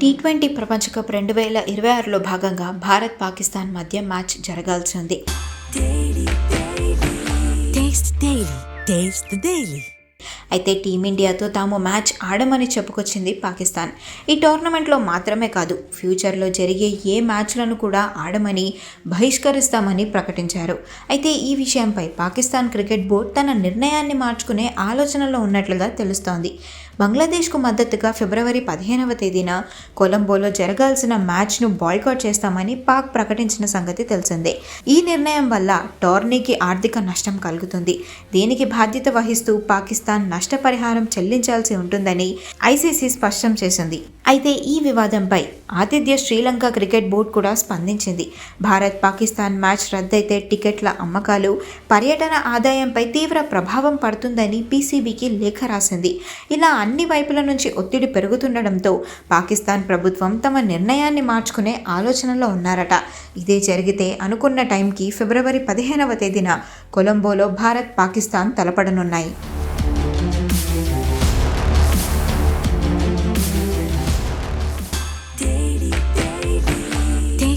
T twenty ప్రపంచ cup రెండు వేల ఇరవై ఆరులో భాగంగా భారత్ పాకిస్తాన్ మధ్య మ్యాచ్ జరగాల్సి ఉంది. అయితే టీమిండియాతో తాము మ్యాచ్ ఆడమని చెప్పుకొచ్చింది పాకిస్తాన్. ఈ టోర్నమెంట్లో మాత్రమే కాదు ఫ్యూచర్లో జరిగే ఏ మ్యాచ్లను కూడా ఆడమని బహిష్కరిస్తామని ప్రకటించారు. అయితే ఈ విషయంపై పాకిస్తాన్ క్రికెట్ బోర్డు తన నిర్ణయాన్ని మార్చుకునే ఆలోచనలో ఉన్నట్లుగా తెలుస్తోంది. బంగ్లాదేశ్కు మద్దతుగా ఫిబ్రవరి పదిహేనవ తేదీన కొలంబోలో జరగాల్సిన మ్యాచ్ను బాయ్కాట్ చేస్తామని పాక్ ప్రకటించిన సంగతి తెలిసిందే. ఈ నిర్ణయం వల్ల టోర్నీకి ఆర్థిక నష్టం కలుగుతుంది. దీనికి బాధ్యత వహిస్తూ పాకిస్తాన్ నష్టపరిహారం చెల్లించాల్సి ఉంటుందని ఐసీసీ స్పష్టం చేసింది. అయితే ఈ వివాదంపై ఆతిథ్య శ్రీలంక క్రికెట్ బోర్డు కూడా స్పందించింది. భారత్ పాకిస్తాన్ మ్యాచ్ రద్దయితే టికెట్ల అమ్మకాలు పర్యటన ఆదాయంపై తీవ్ర ప్రభావం పడుతుందని పీసీబీకి లేఖ రాసింది. ఇలా అన్ని వైపుల నుంచి ఒత్తిడి పెరుగుతుండడంతో పాకిస్తాన్ ప్రభుత్వం తమ నిర్ణయాన్ని మార్చుకునే ఆలోచనలో ఉన్నారట. ఇదే జరిగితే అనుకున్న టైంకి ఫిబ్రవరి పదిహేనవ తేదీన కొలంబోలో భారత్ పాకిస్తాన్ తలపడనున్నాయి.